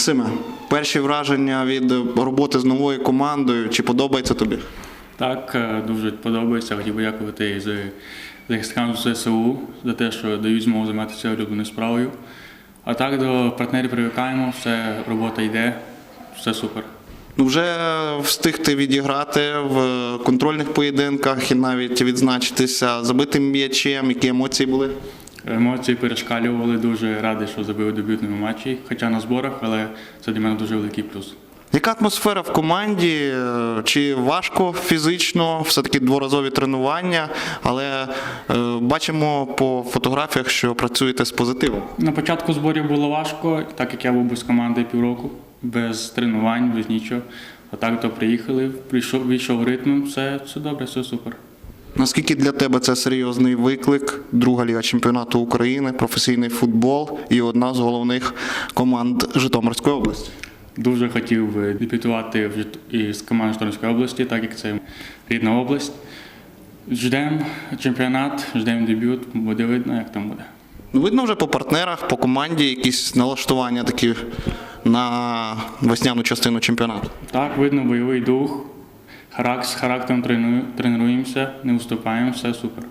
Максиме, перші враження від роботи з новою командою. Чи подобається тобі? Так, е, дуже подобається. Хотів би дякувати за захисникам ЗСУ за те, що дають змогу займатися улюбленою справою. А так до партнерів привикаємо, все робота йде, все супер. Ну, вже встиг ти відіграти в контрольних поєдинках і навіть відзначитися забитим м'ячем. Які емоції були? Емоції перешкалювали, дуже радий, що забив у дебютному матчі, хоча на зборах, але це для мене дуже великий плюс. Яка атмосфера в команді? Е, Чи важко фізично? Все-таки дворазові тренування, але е, бачимо по фотографіях, що працюєте з позитивом. На початку зборів було важко, так як я був без команди півроку, без тренувань, без нічого. А так то приїхали, прийшов, війшов ритм, все, все добре, все супер. Наскільки для тебе це серйозний виклик? Друга ліга чемпіонату України, професійний футбол і одна з головних команд Житомирської області. Дуже хотів би дебютувати із командою Житомирської області, так як це рідна область. Ждемо чемпіонат, ждемо дебют, буде видно, як там буде. Видно вже по партнерах, по команді якісь налаштування такі на весняну частину чемпіонату. Так, видно бойовий дух, харак, з характером тренуємося, не уступаємо, все супер.